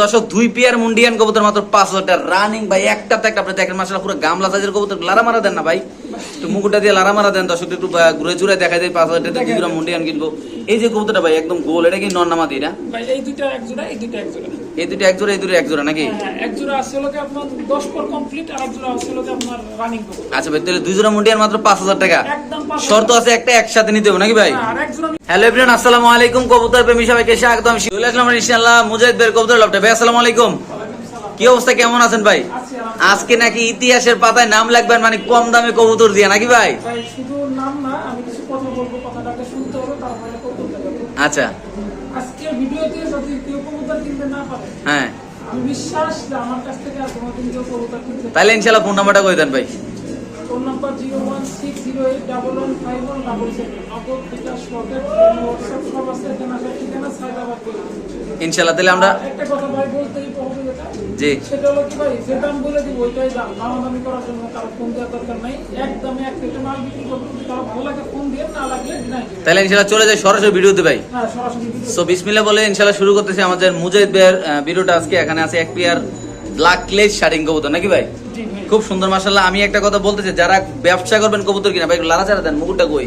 দর্শক, দুই পেয়ার মুন্ডিয়ান কবুতর মাত্র পাঁচ হাজার রানিং ভাই একটা তো একটা, আপনি দেখেন মাসাল পুরো গামলা সাইজের কবুতর লারা মারা দেন না ভাই। একটু মুকুটটা দিয়ে লারা মারা দেন একটু ঘুরে চুরে দেখা যায় পাঁচ হাজার টাকা কি গ্রাম মুন্ডিয়ান কিনবো এই যে কবুতরটা ভাই একদম গোল এটা কি দিই না ভাই এই দুইটা এক জোড়া এই দুইটা এক জোড়া। এই দুটো এক জোড়া এই দুটো এক জোড়া নাকি? হ্যাঁ, এক জোড়া আছে হলো কি আপনার দশ পর কমপ্লিট আর এক জোড়া আছে হলো কি আপনার রানিং আচ্ছা ভাই তাহলে দুই জোড়া মুন্ডিয়ান মাত্র পাঁচ হাজার টাকা। একদম শর্ত আছে একটা একসাথে নিতে হবে নাকি ভাই? হ্যাঁ, আর এক জোড়া হ্যালো এভরিওয়ান আসসালামু আলাইকুম কবুতর প্রেমী সবাইকে স্বাগতম। চলে আসলাম ইনশাআল্লাহ মুজাহিদ ভাই কবুতর লপটা ভাই আসসালামু আলাইকুম। কি অবস্থা কেমন আছেন ভাই? আজকে নাকি ইতিহাসের পাতায় নাম লাগবেন মানে কম দামে কবুতর দিয়ে নাকি ভাই? আচ্ছা। হ্যাঁ। তাহলে ইনশাল্লাহ ফোন নাম্বারটা কই দেন ভাই? Phone number zero one six zero eight double one five one double seven. Nagad bKash Rocket WhatsApp সব আছে এখানে ঠিকানা সাইদাবাদ করে তাহলে আমরা একটা কথা ভাই বলতেই হবে যেটা। জি। সেটা হলো কি ভাই যে দাম বলে দিব ওইটাই দাম। দামাদামি করার জন্য কারও ফোন দেওয়ার দরকার নাই। একদমই এক কেটে মাল বিক্রি করব যদি কারও ভালো লাগে ফোন দিয়ে না লাগলে নাই তাহলে ইনশাআল্লাহ চলে যাই সরাসরি ভিডিওতে ভাই। হ্যাঁ সরাসরি সো বিসমিল্লাহ বলে ইনশাল্লাহ শুরু করতেছি আমাদের মুজাহিদ ভাইয়ের ভিডিওটা আজকে এখানে আছে এক পেয়ার ব্ল্যাক ক্লেজ শাড়িং কবুতর নাকি ভাই? খুব সুন্দর মাশাআল্লাহ। আমি একটা কথা বলতে চাই যারা ব্যবসা করবেন কবুতর কিনা ভাই লারা চারা দেন মুকুটটা কই?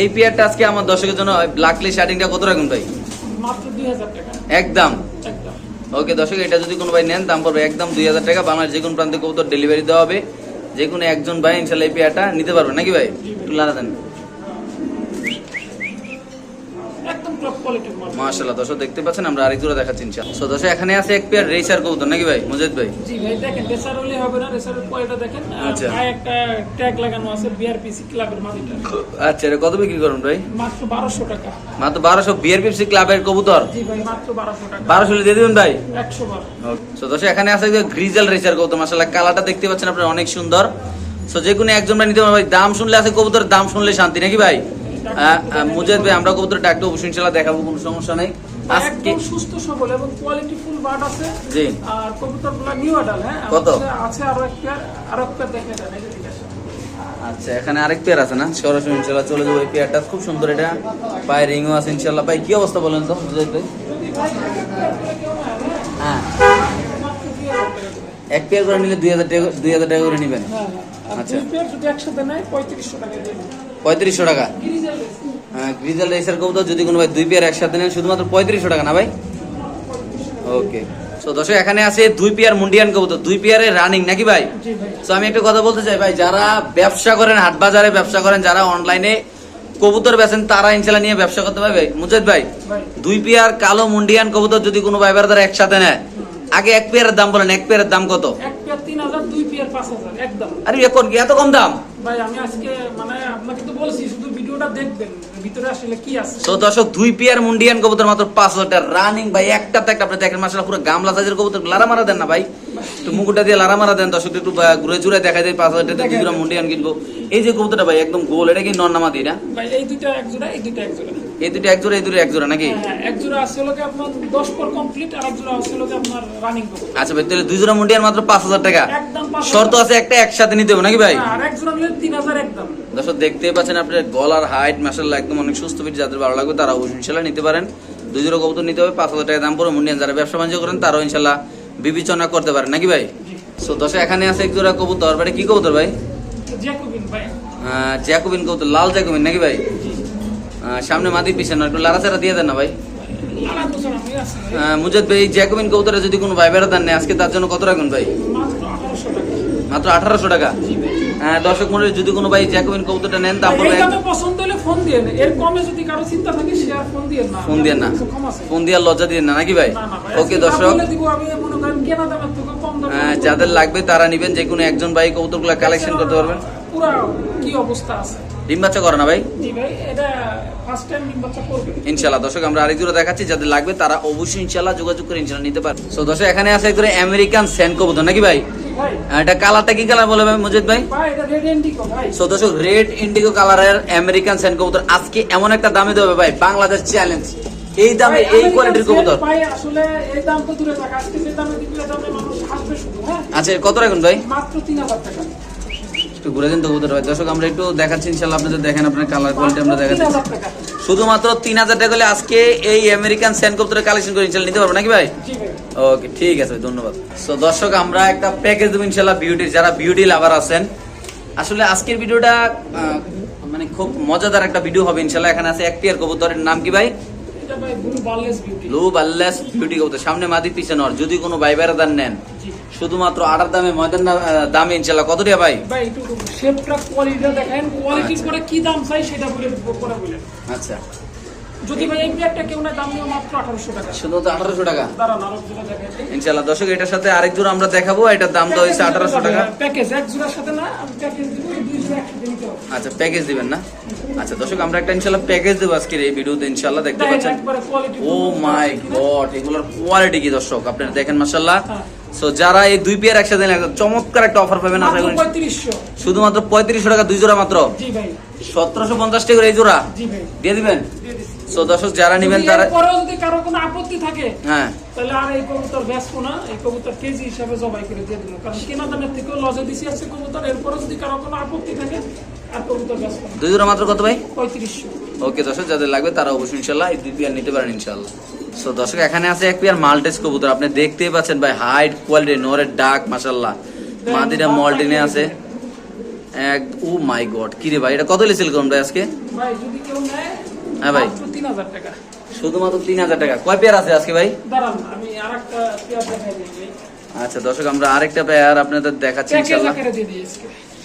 এই পেয়ারটা আজকে আমার দর্শকের জন্য ব্ল্যাক ক্লেজ শাড়িংটা কত রাখুন ভাই? একদম? ওকে দর্শক এটা যদি কোনো ভাই নেন দাম পড়বে একদম দুই হাজার টাকা। বাংলার যে কোনো প্রান্তে কবুতর ডেলিভারি দেওয়া হবে। যে কোনো একজন ভাই ইনশাল্লাহ এই পেয়ারটা নিতে পারবে নাকি ভাই? একটু লারা দেন একদম টপ কোয়ালিটির মাল মাশাআল্লাহ দর্শক দেখতে পাচ্ছেন আমরা আরেক জোড়া দেখাচ্ছি ইনশাআল্লাহ। সো দর্শক এখানে আছে এক পেয়ার রেসার কবুতর নাকি ভাই? মুজাহিদ ভাই? জি ভাই দেখেন রেসার হলে হবে না রেসারের কোয়ালিটি দেখেন। আচ্ছা। গায়ে একটা ট্যাগ লাগানো আছে বিআরপিসি ক্লাবের মাটিটা আচ্ছা এটা কত বিক্রি করুন ভাই? মাত্র বারোশো টাকা। মাত্র বারোশো বিআরপিএফসি ক্লাবের কবুতর? জি ভাই মাত্র বারোশো টাকা। বারোশো দিয়ে দিবেন ভাই? একশো বার। সো দর্শক এখানে আছে গ্রিজেল রেসার কবুতর মাশাআল্লাহ কালারটা দেখতে পাচ্ছেন আপনারা অনেক সুন্দর। সো যে কোনো একজন ভাই নিতে ভাই দাম শুনলে আছে কবুতরের দাম শুনলে শান্তি নাকি ভাই? মুজাহিদ ভাই আমরা কবুতর ডাকতে অবশ্যই ইনশাআল্লাহ দেখাবো কোনো সমস্যা নাই। আজকে সুস্থ সবল এবং কোয়ালিটি ফুল বার্ড আছে। জি। আর কবুতরগুলা নিউ আডাল হ্যাঁ? কত? আছে- আরও এক পেয়ার আরও এক পেয়ার দেখে দেন এই যে আচ্ছা এখানে আরেক পেয়ার আছে না? সরাসরি ইনশাল্লাহ চলে যাব এই পেয়ারটা খুব সুন্দর এটা। পায়ে রিংও আছে ইনশাল্লাহ। ভাই কি অবস্থা বলেন তো মুজাহিদ ভাই? না হ্যাঁ, হ্যাঁ মাত্র দুই হাজার টাকা করে। এক পেয়ার করে নিলে দুই হাজার টাকা দুই হাজার টাকা করে নেবেন। হ্যাঁ, হ্যাঁ। আচ্ছা। পেয়ার পঁয়ত্রিশশো টাকা হ্যাঁ গ্রিজাল রেসার কবুতর যদি কোনো ভাই দুই পেয়ার একসাথে নেন শুধুমাত্র পঁয়ত্রিশশো টাকা না ভাই? ওকে সো দর্শক এখানে আছে দুই পেয়ার মুন্ডিয়ান কবুতর দুই পেয়ারের রানিং নাকি ভাই? তো আমি একটা কথা বলতে চাই ভাই যারা ব্যবসা করেন হাট বাজারে ব্যবসা করেন যারা অনলাইনে কবুতর বেচেন তারা ইনশাল্লাহ নিয়ে ব্যবসা করতে পারবে। মুজাদ ভাই ভাই। দুই পেয়ার কালো মুন্ডিয়ান কবুতর যদি কোনো ভাই দ্বারা একসাথে নেয় আগে এক পেয়ারের দাম বলেন এক পেয়ারের দাম কত? আরে এখন কি এত কম দাম? মানে তো দর্শক দুই পেয়ার মুন্ডিয়ান কবুতর মাত্র পাঁচ হাজার রানিং ভাই একটা তো একটা আপনি দেখেন মাসালা পুরো গামলা সাইজের কবুতর লারা মারা দেন না ভাই। একটু মুকুটটা দিয়ে লারা মারা দেন দর্শক একটু আহ, ঘুরে দেখা যায় পাঁচ হাজার টাকা দুই গ্রাম মুন্ডিয়ান কিনবো এই যে কবুতরটা ভাই একদম গোল এটা কি না ভাই এই দুইটা এক জোড়া এই দুইটা এক জোড়া। এই দুটো এক জোড়া এই দুটো এক জোড়া নাকি? হ্যাঁ এক জোড়া আছে হলো কি আপনার দশ পর কমপ্লিট আর এক জোড়া আছে হলো কি আপনার রানিং আচ্ছা ভাই তাহলে দুই জোড়া মুন্ডিয়ান মাত্র পাঁচ হাজার টাকা। একদম শর্ত আছে একটা একসাথে নিতে হবে নাকি ভাই? হ্যাঁ, আর এক জোড়া নিলে তিন হাজার একদম। দর্শক দেখতেই পাচ্ছেন আপনার গলার হাইট মাসাল্লাহ একদম অনেক সুস্থ ফিট যাদের ভালো লাগবে তারা ইনশাল্লাহ নিতে পারেন। দুই জোড়া কবুতর নিতে হবে পাঁচ হাজার টাকা দাম পড়ে মুন্ডিয়ান যারা ব্যবসা বাণিজ্য করেন তারাও ইনশাল্লাহ বিবেচনা করতে পারে নাকি ভাই? সো দশে এখানে আছে এক জোড়া কবুতর। মানে কি কবুতর ভাই? জ্যাকুবিন আহ, জ্যাকোবিন কবুতর লাল জ্যাকুবিন নাকি ভাই? সামনে মাদি পিছনে একটু লাড়াচাড়া দিয়ে দেন না ভাই। আহ, মুজাদ ভাই জ্যাকোবিন কবুতরে যদি কোনো ভাই বেড়া দেন না আজকে তার জন্য কত রাখুন ভাই? মাত্র আঠারোশো টাকা। আহ, দর্শক মনে যদি কোনো ভাই জ্যাকোবিন কবুতরটা নেন দাম পড়বে পছন্দ হলে ফোন দিয়ে এর কমে যদি কারও চিন্তা থাকে শেয়ার ফোন দিয়ে না। ফোন দিয়ে না। ফোন দিয়ে লজ্জা দিয়ে না নাকি ভাই? ওকে দর্শক। আহ, যাদের লাগবে তারা নিবেন যে কোনো একজন ভাই কবুতরগুলো কালেকশন করতে পারবেন। পুরো কি অবস্থা আছে? ডিম বাচ্চা করে না ভাই? ইনশাল্লাহ দর্শক আমরা আরেক জোড়া দেখাচ্ছি যাদের লাগবে তারা অবশ্যই ইনশাল্লাহ যোগাযোগ করে ইনশাল্লাহ নিতে পারবে। সো দর্শক এখানে আছে একজন আমেরিকান স্যান্ড কবুতর নাকি ভাই? এটা কালারটা কি কালার বলে ভাই মুজিদ ভাই? সো দর্শক রেড ইন্ডিগো কালারের আমেরিকান স্যান্ড কবুতর আজকে এমন একটা দামে দেবে ভাই বাংলাদেশ চ্যালেঞ্জ এই দামে এই কোয়ালিটির কবুতর। ভাই আসলে এই দাম তো দূরে থাকা আজকে যে দামে দিলে দামে মানুষ হাসবে শুধু হ্যাঁ? আচ্ছা কত রাখুন ভাই? মাত্র তিন হাজার টাকা। একটু ঘুরে দিন তো কবুতর ভাই দর্শক আমরা একটু দেখাচ্ছি ইনশাল্লাহ আপনাদের দেখেন আপনার কালার কোয়ালিটি আমরা দেখাচ্ছি। শুধুমাত্র তিন হাজার টাকা হলে আজকে এই আমেরিকান স্যান্ড কবুতরের কালেকশন করে ইনশাল্লাহ নিতে পারব নাকি ভাই? ওকে ঠিক আছে ভাই, ধন্যবাদ। সো দর্শক আমরা একটা প্যাকেজ দেবো ইনশাল্লাহ বিউটির যারা বিউটি লাভার আছেন। আসলে আজকের ভিডিওটা মানে খুব মজাদার একটা ভিডিও হবে ইনশাল্লাহ এখানে আছে এক পেয়ার কবুতরের নাম কি ভাই? ব্লু বার্লেস বিউটি লু বাল্লাস বিউটি কবুতর। সামনে মাদি পিছনে ওর যদি কোনো ভাই বেড়াদার নেন। শুধুমাত্র দামে ময়দান দামে ইনশাল্লাহ কত ভাই? ভাই একটু শেপটা কোয়ালিটিটা দেখেন। কোয়ালিটির পরে কি দাম চাই সেটা বলে পরে বলেন। আচ্ছা। যদি ভাই এই পেয়ারটা কেউ না দাম মাত্র আঠারোশো টাকা। শুধুমাত্র আঠারোশো টাকা? দাঁড়ান আরও যেটা দেখেন। ইনশাল্লাহ দর্শক এটার সাথে আরেক জোড়া আমরা দেখাবো। এটার দাম হয়েছে টাকা। প্যাকেজ এক জোড়ার সাথে না আমি প্যাকেজ দিব দুই জোড়া একসাথে নিতে হবে। আচ্ছা প্যাকেজ দিবেন না? আচ্ছা দর্শক আমরা একটা ইনশাল্লাহ প্যাকেজ দেবো আজকের এই ভিডিওতে ইনশাল্লাহ দেখতে পাচ্ছেন? ও মাই গড এগুলোর কোয়ালিটি কি দর্শক? আপনারা দেখেন মাশাল্লাহ হ্যাঁ। সো যারা এই দুই পেয়ার একসাথে চমৎকার একটা অফার পাবেন আশা করি শুধুমাত্র পঁয়ত্রিশশো টাকা দুই জোড়া মাত্র? সতেরোশো পঞ্চাশ টাকা এই জোড়া? দিয়ে দিবেন? সো দর্শক যারা নেবেন তারা এরপরেও যদি কারও কোনো আপত্তি থাকে হ্যাঁ। তাহলে আর এই কবুতর বেচবো না এই কবুতর কেজি হিসাবে জবাই করে দিয়ে দেবো। কারণ কেনা দামের থেকেও লজে দিছি আছে কবুতর এরপরে যদি কারও কোনো আপত্তি থাকে দুই জোড়া মাত্র কত ভাই? ওকে দর্শক যাদের লাগবে তারা অবশ্যই ইনশাল্লাহ এই দুই পেয়ার নিতে পারেন ইনশাল্লাহ সো দর্শক এখানে আছে এক পেয়ার মাল্টেস কবুতর। আপনি দেখতেই পাচ্ছেন ভাই হাইট কোয়ালিটি নোরের ডাক মাশাল্লাহ মাদিরা মল্টিনে আছে। এক ও মাই গড কি রে ভাই এটা কত লেছিল করুন ভাই আজকে? ভাই যদি কেউ নেয় হ্যাঁ ভাই। শুধুমাত্র তিন হাজার টাকা। কয় পেয়ার আছে আজকে ভাই? আচ্ছা দর্শক আমরা আরেকটা পেয়ার আপনাদের দেখাচ্ছি ইনশাল্লাহ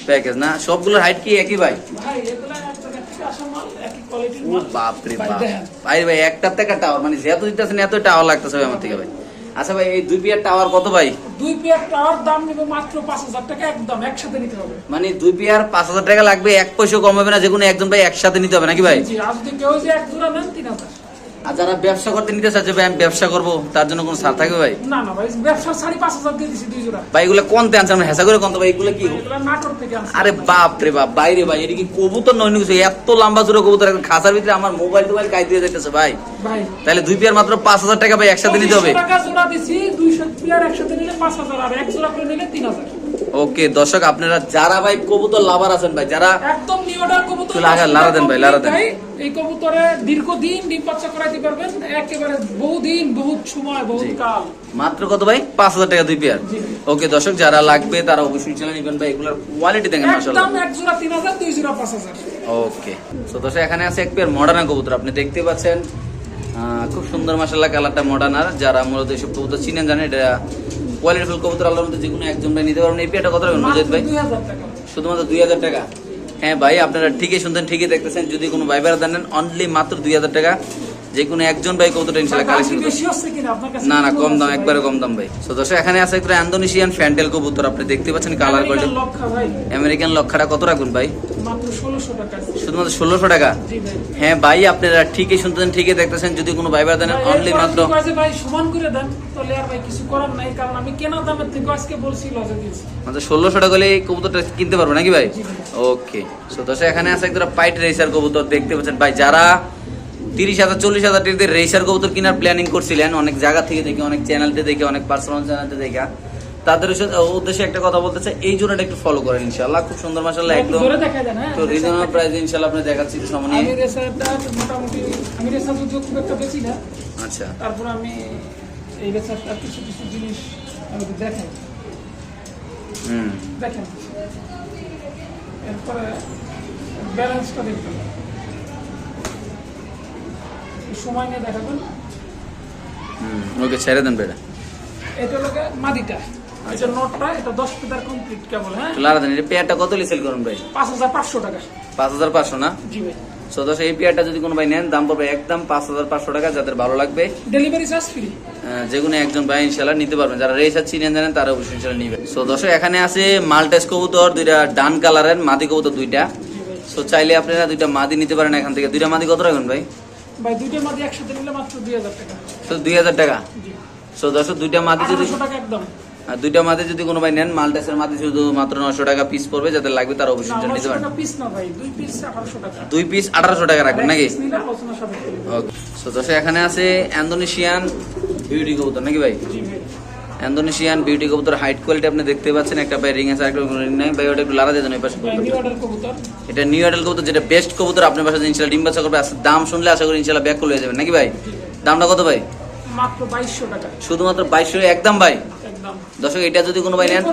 প্যাকেজ না? সবগুলোর হাইট কি একই ভাই? ভাই এগুলা এক জায়গা থেকে আসা মাল একই কোয়ালিটির ও মাল। বাপ। ভাই ভাই একটার থেকে টাওয়ার মানে দিতেছেন এত টাওয়ার লাগতেছে ভাই আমার থেকে ভাই। আচ্ছা ভাই এই দুই পেয়ার টাওয়ার কত ভাই? দুই পেয়ার টাওয়ার দাম নেব মাত্র পাঁচ হাজার টাকা একদম একসাথে নিতে হবে। মানে দুই পেয়ার টাকা লাগবে এক পয়সা কম হবে না যে কোনো একজন ভাই একসাথে নিতে হবে নাকি ভাই? জি আর যদি কেউ যে এক জোড়া নেন তিন হাজার। আর যারা ব্যবসা করতে নিতে চাচ্ছে ভাই আমি ব্যবসা করব তার জন্য কোনো ছাড় থাকবে ভাই? না না ভাই ব্যবসার শাড়ি পাঁচ হাজার দিয়ে দিছি দুই জোড়া। ভাই এগুলো কোনতে আনছে? আমরা হেসা করে কোনতে ভাই এগুলো কি? থেকে আরে বাপ রে বাপ বাইরে ভাই এটা কি কবুতর নয় কিছু এত লম্বা চূড়ো কবুতর এখন খাসার ভিতরে আমার মোবাইল টোবাইল কাই দিয়ে যাইতেছে ভাই। ভাই। তাহলে দুই পেয়ার মাত্র পাঁচ হাজার টাকা ভাই একসাথে নিতে হবে। 2500 টাকা জোড়া দিছি দুইশো পেয়ার একসাথে নিলে পাঁচ হাজার আর এক জোড়া করে নিলে তিন হাজার। ওকে দর্শক আপনারা যারা ভাই কবুতর লাভার আছেন ভাই যারা একদম কবুতর দেন ভাই, লাড়া দেন। এই কবুতরে দীর্ঘদিন ডিম বাচ্চা করাইতে পারবেন একেবারে বহুদিন বহুত সময় বহুত কাল। মাত্র কত ভাই? পাঁচ হাজার টাকা দুই পেয়ার। ওকে দর্শক যারা লাগবে তারা অবশ্যই নিবেন ভাই এগুলোর কোয়ালিটি দেখেন মাসাল্লাহ একদম এক জোড়া তিন হাজার দুই জোড়া পাঁচ হাজার। ওকে। তো দর্শক এখানে আছে এক পেয়ার মডার্ন কবুতর আপনি দেখতে পাচ্ছেন। খুব সুন্দর মাসাল্লাহ কালারটা মডার্ন আর। যারা মূলত এইসব কবুতর চিনেন জানেন এটা কোয়ালিটি ফুল কবুতর আল্লাহর মধ্যে যে কোনো একজন ভাই নিতে পারবেন। এই পেয়ারটা কত রাখবেন মজিদ ভাই? শুধুমাত্র দুই হাজার টাকা? হ্যাঁ ভাই, আপনারা ঠিকই শুনতেন ঠিকই দেখতেছেন। যদি কোনো ভাইবার দেন অনলি মাত্র দুই হাজার টাকা যে কোনো একজন ভাই কবুতরটা ইনশাল্লাহ কালেকশন না না কম দাম একবারে কম দাম ভাই। তো দর্শক এখানে আছে একটা ইন্দোনেশিয়ান ফ্যান্টেল কবুতর আপনি দেখতে পাচ্ছেন কালার কোয়ালিটি আমেরিকান লক্ষাটা কত রাখবেন ভাই? মাত্র ষোলোশো টাকা। শুধুমাত্র ষোলোশো টাকা? হ্যাঁ ভাই আপনারা ঠিকই শুনতেছেন ঠিকই দেখতেছেন যদি কোনো ভাই দেন অনলি মাত্র মাত্র ষোলোশো টাকা হলে কবুতরটা কিনতে পারব নাকি ভাই? ভাই। ওকে তো দর্শক এখানে আছে একটা পাইট রেসার কবুতর দেখতে পাচ্ছেন। ভাই যারা তিরিশ হাজার চল্লিশ হাজার টাকা রেসার কবুতর কেনার প্ল্যানিং করছিলেন। অনেক জায়গা থেকে দেখে অনেক চ্যানেলতে দেখে অনেক পার্সোনাল চ্যানেলতে দেখে। তাদের উদ্দেশ্যে- একটা কথা বলতে চাই এই জোড়াটা একটু ফলো করেন ইনশাল্লাহ খুব সুন্দর মাসাল্লাহ একদম তো রিজনেবল প্রাইসে ইনশাল্লাহ আপনি দেখাচ্ছি সামনে রেসারটা আচ্ছা। তারপর আমি এই রেসারটার কিছু কিছু জিনিস আমি দেখাই। হুম। দেখেন। এরপরে ব্যালেন্সটা একটু সময় নিয়ে দেখাবেন। ওকে ছেড়ে দেন বেটা এটা গিয়ে মাদিটা। এটা নোটটা এটা দশ ফিটার কমপ্লিট কেবল হ্যাঁ? লারা দেন এটা পেয়ারটা কত লিসেল করুন ভাই? পাঁচ হাজার পাঁচশো টাকা। পাঁচ হাজার পাঁচশো না? জি ভাই। সো দশ এই পেয়ারটা যদি কোনো ভাই নেন দাম পড়বে একদম পাঁচ হাজার পাঁচশো টাকা যাদের ভালো লাগবে। ডেলিভারি চার্জ ফ্রি যে কোনো একজন ভাই ইনশাল্লাহ নিতে পারবেন। যারা রেসার চিনেন জানেন তারা অবশ্যই ইনশাল্লাহ নিবেন। সো দর্শক এখানে আছে মাল্টেস কবুতর দুইটা ডান কালারের মাদি কবুতর দুইটা। সো চাইলে আপনারা দুইটা মাদি নিতে পারেন এখান থেকে। দুইটা মাদি কত রাখবেন ভাই? ভাই দুইটা মাঝে একসাথে নিলে মাত্র দুই হাজার টাকা। তো 2000 টাকা? জি। সো দর্শক দুইটা মাদি যদি 900 টাকা একদম। আর দুইটা মাদি যদি কোনো ভাই নেন মাল্টেসের মাঝে শুধু মাত্র নশো টাকা পিস পড়বে যাতে লাগবে তার অবশ্যই নিতে পারেন টাকা পিস না ভাই দুই পিস আঠারোশো টাকা। দুই পিস আঠারোশো টাকা রাখবেন নাকি? ওকে সো দর্শক এখানে আছে ইন্দোনেশিয়ান বিউটি কবুতর নাকি ভাই। ইন্দোনেশিয়ান বিউটি কবুতর হাইট কোয়ালিটি আপনি দেখতে পাচ্ছেন একটা ভাই রিং আছে একটা রিং নাই। ভাই ওটা একটু লারা দিয়ে দেন পাশে অর্ডার কবুতর। এটা নিউ অ্যাডাল কবুতর যেটা বেস্ট কবুতর আপনার পাশে ইনশাল্লাহ ডিম বাচ্চা করবে। আজকে দাম শুনলে আশা করি ইনশাল্লাহ ব্যাক করে যাবেন নাকি ভাই? দামটা কত ভাই? মাত্র বাইশশো টাকা। শুধুমাত্র বাইশশো একদম ভাই? দর্শক এটা যদি কোনো ভাই নেন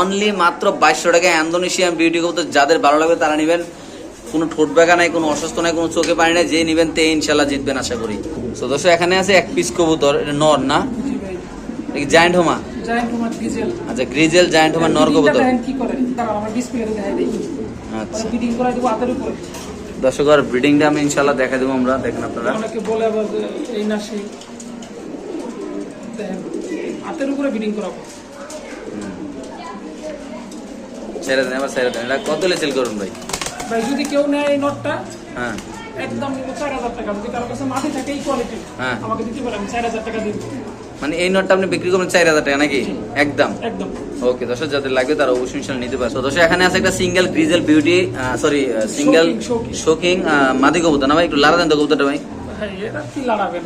অনলি মাত্র বাইশশো টাকা ইন্দোনেশিয়ান বিউটি কবুতর যাদের ভালো লাগবে তারা নেবেন। কোনো ঠোঁট ব্যাগা নাই কোনো অসুস্থ নাই কোনো চোখে পানি নাই যে নেবেন তে ইনশাল্লাহ জিতবেন আশা করি। তো দর্শক এখানে আছে এক পিস কবুতর এটা নর না। ভাই জায়েন্ট হোমা? জায়ান্ট তোমার ডিজেল আচ্ছা গ্রিজেল জায়েন্ট হোমা নর কবুতর কি করে? দাঁড়াও আমার ডিসপ্লে দেখাই দেই। আচ্ছা। ফিটিং করে দেবো হাতের উপরে। দর্শক আর ব্রিডিংটা আমি ইনশাল্লাহ দেখা দেবো আমরা দেখেন আপনারা। অনেকে বলে আবার এই না সেই। হাতের উপরে ফিটিং করাবো। ছেড়ে দেন এবার ছেড়ে দেন। এটা কত সেল করুন ভাই? ভাই যদি কেউ নেয় এই নটটা হ্যাঁ। একদম নিবো চার হাজার টাকা। যদি কারও কাছে মাটি থাকে এই কোয়ালিটি হ্যাঁ। আমাকে দিতে পারেন চার হাজার টাকা দিব। মানে এই নোটটা আপনি বিক্রি করবেন চার হাজার টাকা নাকি? একদম। একদম। ওকে দর্শক যাদের লাগবে তারা অবশ্যই ইনশাল্লাহ নিতে পারে তো দর্শক এখানে আছে একটা single grizzle beauty sorry single. Shocking মাদি কবুতর না ভাই? একটু লারা দেন তো কবুতরটা ভাই। লাড়াবেন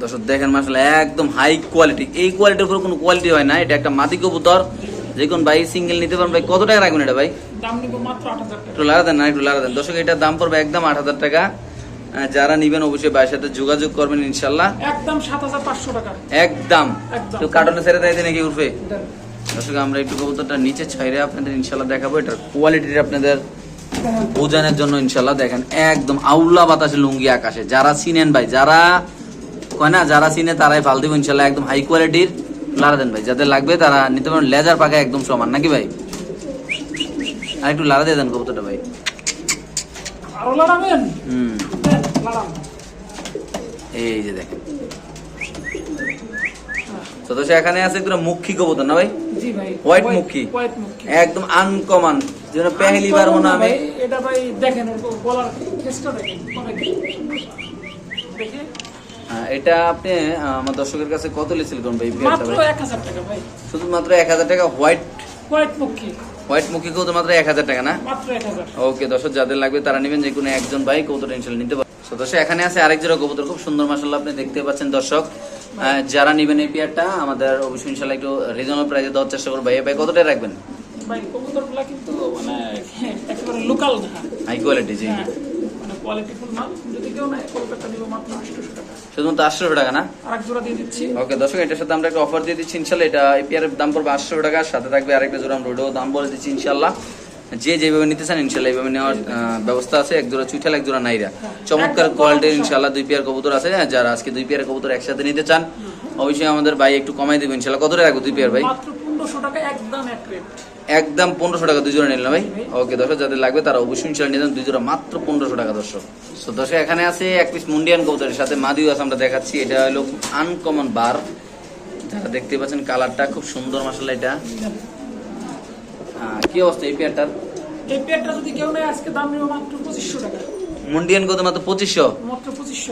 দর্শক দেখেন মাসাল একদম হাই কোয়ালিটি এই কোয়ালিটির উপর কোনো কোয়ালিটি হয় না এটা একটা মাদি কবুতর। যে কোন ভাই সিঙ্গেল নিতে পারেন ভাই। কত টাকা রাখবেন এটা ভাই? দাম নিবো মাত্র আট হাজার টাকা। একটু লারা দেন না একটু লারা দেন। দর্শক এটার দাম পড়বে একদম আট হাজার টাকা। আহ, যারা নিবেন অবশ্যই ভাইয়ের সাথে যোগাযোগ করবেন ইনশাল্লাহ। একদম সাত হাজার পাঁচশো টাকা। একদম। একটু কার্টনে ছেড়ে দেয় নাকি উঠবে দর্শক আমরা একটু কবুতরটা নিচে ছাইরে আপনাদের ইনশাল্লাহ দেখাবো। এটার কোয়ালিটির আপনাদের বোঝানোর জন্য ইনশাল্লাহ দেখেন। একদম আউলা বাতাসে লুঙ্গি আকাশে। যারা চিনেন ভাই যারা কয় না যারা চিনে তারাই ফাল দিব ইনশাল্লাহ। একদম হাই কোয়ালিটির লারা দেন ভাই। যাদের লাগবে তারা নিতে পারেন। লেজার পাকা একদম সমান। নাকি ভাই? আর একটু লারা দিয়ে দেন কবুতরটা ভাই। আরও লাড়াবেন? হুম। দেন, এই যে দেখেন। তো তো এখানে আছে একদম মুখী কবুতর না ভাই? জি ভাই মুখী। হোয়াইট মুখী একদম আনকমন যেন পেহলি বার মনে আমি। এটা ভাই দেখেন গলার কেসটা দেখেন আহ, এটা আপনি আমার দর্শকের কাছে কত লিসেল করুন ভাই মাত্র ভাই? এক হাজার টাকা ভাই। শুধুমাত্র এক হাজার টাকা হোয়াইট হোয়াইট মুখী হোয়াইট মুখী কবুতর মাত্র এক হাজার টাকা না? ওকে দর্শক যাদের লাগবে তারা নেবেন যে কোনো একজন ভাই কবুতর ইনশাল নিতে পারেন তো দর্শক এখানে আছে আরেক জোড়া কবুতর খুব সুন্দর মাসাল্লাহ আপনি দেখতে পাচ্ছেন দর্শক। যারা নেবেন এই পেয়ারটা আমাদের অবশ্যই ইনশাল্লাহ একটু রিজনেবল প্রাইসে দেওয়ার চেষ্টা করব। ভাই ভাই কতটাই রাখবেন? ভাই কবুতরগুলা কিন্তু মানে একেবারে লোকাল হাই কোয়ালিটি জি। হ্যাঁ মানে কোয়ালিটিফুল মাল। যদি কেউ কলকাতা নিব মাত্র আটশোশো টাকা। শুধুমাত্র না? আর এক জোড়া দিয়ে দিচ্ছি। ওকে দর্শক এটার সাথে আমরা একটা অফার দিয়ে দিচ্ছি ইনশাল্লাহ। এটা দাম পড়বে আটশো টাকা সাথে থাকবে আরেকটা জোড়া আমরা ওটাও দাম বলে দিচ্ছি ইনশাল্লাহ। যে যেভাবে নিতে চান ইনশাল্লাহ এইভাবে নেওয়ার ব্যবস্থা আছে। এক জোড়া চুইঠাল এক জোড়া নাইরা। চমৎকার কোয়ালিটির ইনশাল্লাহ দুই পেয়ার কবুতর আছে হ্যাঁ, যারা আজকে দুই পেয়ার কবুতর একসাথে নিতে চান অবশ্যই আমাদের ভাই একটু কমাই দেবেন ইনশাল্লাহ। কত টাকা দুই পেয়ার ভাই? পনেরোশো টাকা একদম এক রেট একদম পনেরোশো টাকা দুই জোড়া নিলাম ভাই। ওকে দর্শক যাদের লাগবে তারা অবশ্যই ইনশাল্লাহ নিলেন দুই জোড়া মাত্র পনেরোশো টাকা দর্শক। তো দর্শক এখানে আছে এক পিস মুন্ডিয়ান কবুতরের সাথে মাদিও আছে আমরা দেখাচ্ছি। এটা হলো আনকমন বার যারা দেখতে পাচ্ছেন কালারটা খুব সুন্দর মাসাল্লাহ এটা। কি অবস্থা এই পেয়ারটার এই পেয়ারটা যদি কেউ নেয় আজকে দাম নিব মাত্র পঁচিশশো টাকা। মুন্ডিয়ান কত মাত্র পঁচিশশো?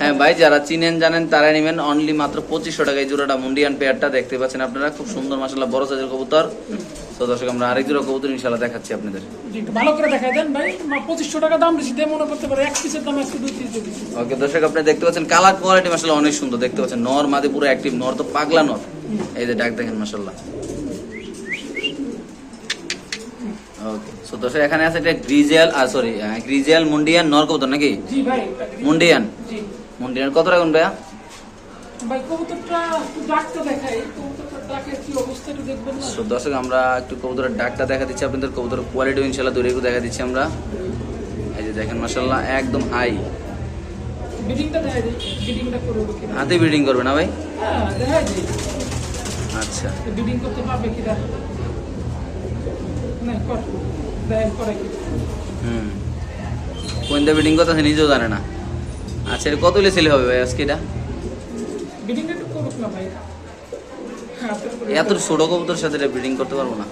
হ্যাঁ ভাই যারা চিনেন জানেন তারা নেবেন। অনলি মাত্র পঁচিশশো টাকা এই জোড়াটা মুন্ডিয়ান পেয়ারটা দেখতে পাচ্ছেন আপনারা। খুব সুন্দর মাসাল্লাহ বড় সাইজের কবুতর। তো দর্শক আমরা আরেক জোড়া কবুতর ইনশাল্লাহ দেখাচ্ছি আপনাদের। ভালো করে দেখাই দেন ভাই। পঁচিশশো টাকা দাম দিয়ে মনে করতে পারে। এক পিসের দাম আজকে দুই পিস ওকে দর্শক আপনি দেখতে পাচ্ছেন কালার কোয়ালিটি মাসাল্লাহ অনেক সুন্দর। দেখতে পাচ্ছেন নর মাদে পুরো অ্যাক্টিভ নর তো পাগলা নর। এই যে ডাক দেখেন মাসাল্লাহ ওকে সো দর্শক এখানে আছে এটা গ্রিজেল আর সরি গ্রিজেল মুন্ডিয়ান নর কবুতর নাকি? জি ভাই। মুন্ডিয়ান। মুন্ডিয়ান কত রাখুন ভাইয়া? ভাই কবুতরটা একটু ডাকতে দেখাই সো দর্শক আমরা একটু কবুতরের ডাকটা দেখা দিচ্ছি আপনাদের কবুতরের কোয়ালিটি ইনশাল্লাহ দূরে একটু দেখা দিচ্ছি আমরা। এই যে দেখেন মাসাল্লাহ একদম হাই হাতে ব্রিডিং করবে না ভাই? হ্যাঁ আচ্ছা। বিডিং করতে পারবে কিনা হুম। কোন দা ব্রিডিং কথা নিজেও জানে না। আচ্ছা কত ছেলে হবে ভাই আজকে এটা? বিডিংটা একটু করুক না ভাই। তো করে- এত ছোট কবুতর সাথে ব্রিডিং করতে পারব না।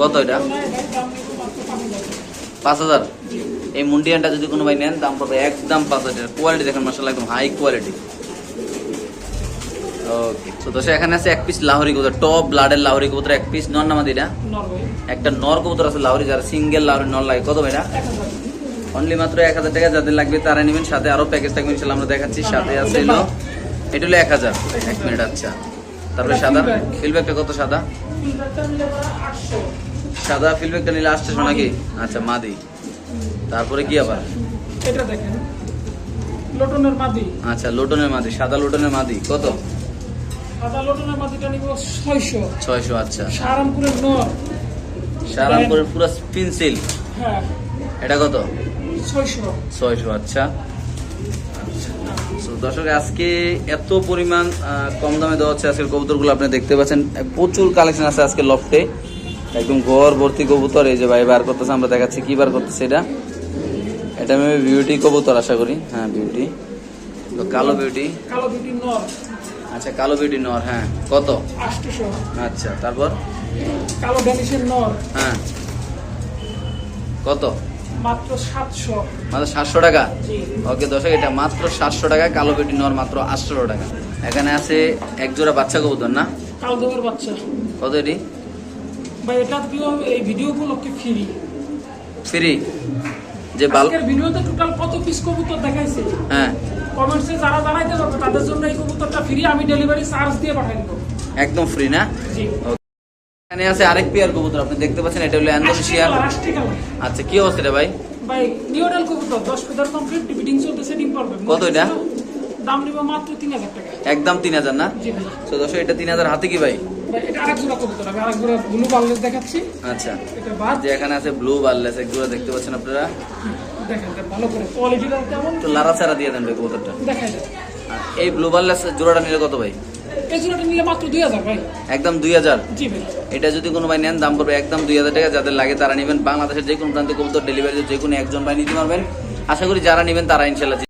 কত এটা? পাঁচ হাজার। এই মুন্ডিয়ানটা যদি কোনো ভাই নেন দাম পড়বে একদম পাঁচ হাজার। কোয়ালিটি দেখেন মাসাল্লাহ একদম হাই কোয়ালিটি ওকে তো এখানে আছে এক পিস লাহোরি কবুতর টপ ব্লাডের লাহোরি কবুতর এক পিস নর নামাদি এটা? একটা নর কবুতর আছে লাহোরি যারা সিঙ্গেল লাহোরি নর লাগে। কত ভাই এটা এক হাজার। অনলি মাত্র এক হাজার টাকা যাদের লাগবে তারা নেবেন সাথে আরও প্যাকেজ থাকবে ইনশাল্লাহ আমরা দেখাচ্ছি সাথে আছে এটা হলো এক হাজার। এক মিনিট আচ্ছা। তারপরে সাদা। ফিলব্যাকটা কত সাদা? সাদা ফিলব্যাকটা নিলে আসছে নাকি? আচ্ছা মাদি। তারপরে কি আবার? এটা দেখেন। লোটনের মাদি। আচ্ছা লোটনের মাদি সাদা লোটনের মাদি। কত? সাদা লোটনের মাদিটা নিব ছয়শো। ছয়শো আচ্ছা। সারামপুরের নর। সারামপুরের পুরো পেন্সিল হ্যাঁ। এটা কত? ছয়শো। ছয়শো আচ্ছা। So, দর্শক আজকে এত পরিমাণ কম দামে দেওয়া হচ্ছে আজকের কবুতরগুলো আপনি দেখতে পাচ্ছেন। প্রচুর কালেকশন আছে আজকে লফটে। একদম ঘর ভর্তি কবুতর এই যে ভাই বার করতেছে আমরা দেখাচ্ছি কি বার করতেছে এটা। এটা আমি বিউটি কবুতর আশা করি। হ্যাঁ বিউটি তো কালো বিউটি কালো দুটি নর। আচ্ছা কালো বিউটি নর হ্যাঁ। কত? আচ্ছা তারপর? কালো ড্যানিশের নর। হ্যাঁ। কত? মাত্র সাতশো। মাত্র সাতশো টাকা? ওকে দর্শক এটা মাত্র সাতশো টাকা কালো বেটি নর মাত্র আটশো টাকা। এখানে আছে এক জোড়া বাচ্চা কবুতর না? কাল বাচ্চা। কত এটি? ভাই এটা দিও এই ভিডিও উপলক্ষে ফ্রি ফ্রি যে বাল আজকের ভিডিওতে টোটাল কত পিস কবুতর দেখাইছে? হ্যাঁ। কমেন্টসে যারা জানাইতে পারবে তাদের জন্য এই কবুতরটা ফ্রি আমি ডেলিভারি চার্জ দিয়ে পাঠাই দেবো একদম ফ্রি না? জি। এখানে আছে আরেক পেয়ার কবুতর আপনি দেখতে পাচ্ছেন এটা হলো রাষ্ট্রীয় আচ্ছা কি অবস্থা রে ভাই? ভাই নিউডাল কবুতর দশ ফেদার কমপ্লিট ডিবিডিং চলতেছে ডিম পারবে কত এটা? দাম নিব মাত্র তিন হাজার টাকা। একদম তিন হাজার না? জি তো দর্শক এটা তিন হাজার হাতে কি ভাই? এটা আরেক জোড়া কবুতর আমি আরেক জোড়া ব্লু দেখাচ্ছি। আচ্ছা। এটা বাদ। যে এখানে আছে ব্লু বার্লেস এক জোড়া দেখতে পাচ্ছেন আপনারা? দেখেন এটা ভালো করে কোয়ালিটিটা কেমন? তো লারা ছাড়া দিয়ে দেন ভাই কবুতরটা। দেখাই যায় এই ব্লু বার্লেস জোড়াটা নিলে কত ভাই? এই জোড়াটা নিলে মাত্র দুই হাজার ভাই। একদম দুই হাজার? জি ভাই। এটা যদি কোনো ভাই নেন দাম পড়বে একদম দুই হাজার টাকা। যাদের লাগে তারা নেবেন। বাংলাদেশের যে কোনো প্রান্তে কবুতর ডেলিভারি যে কোনো একজন ভাই নিতে পারবেন। আশা করি যারা নেবেন তারা ইনশাল্লাহ